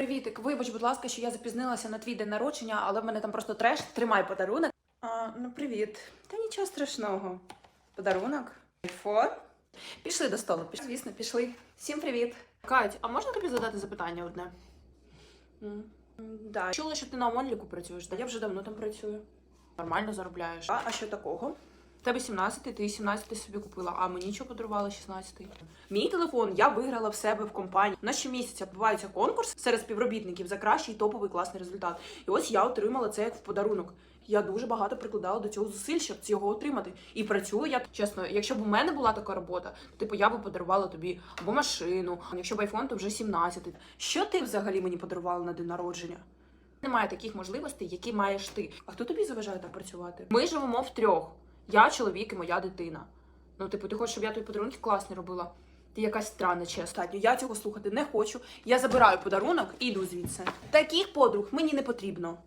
Привітик, вибач, будь ласка, що я запізнилася на твій день народження, але в мене там просто треш. Тримай подарунок. А, ну привіт. Та нічого страшного. Подарунок. Айфон. Пішли до столу. Пішли. Звісно, пішли. Всім привіт. Кать, а можна тобі задати запитання одне? Да. Чула, що ти на Монліку працюєш. Та я вже давно там працюю. Нормально заробляєш. А, а що такого? Тебе 17, ти 17 собі купила, а мені що подарувала 16. Мій телефон я виграла в себе в компанії. У нас щомісяця відбувається конкурс серед співробітників за кращий топовий класний результат. І ось я отримала це як в подарунок. Я дуже багато прикладала до цього зусиль, щоб цього отримати. І працюю я чесно. Якщо б у мене була така робота, типу я би подарувала тобі або машину. Якщо б айфон, то вже 17. Що ти взагалі мені подарувала на день народження? Немає таких можливостей, які маєш ти. А хто тобі заважає так працювати? Ми живемо в трьох. Я чоловік і моя дитина. Ну, типу, ти хочеш, щоб я тобі подарунки класні робила? Ти якась странна, чесно. Я цього слухати не хочу. Я забираю подарунок і йду звідси. Таких подруг мені не потрібно.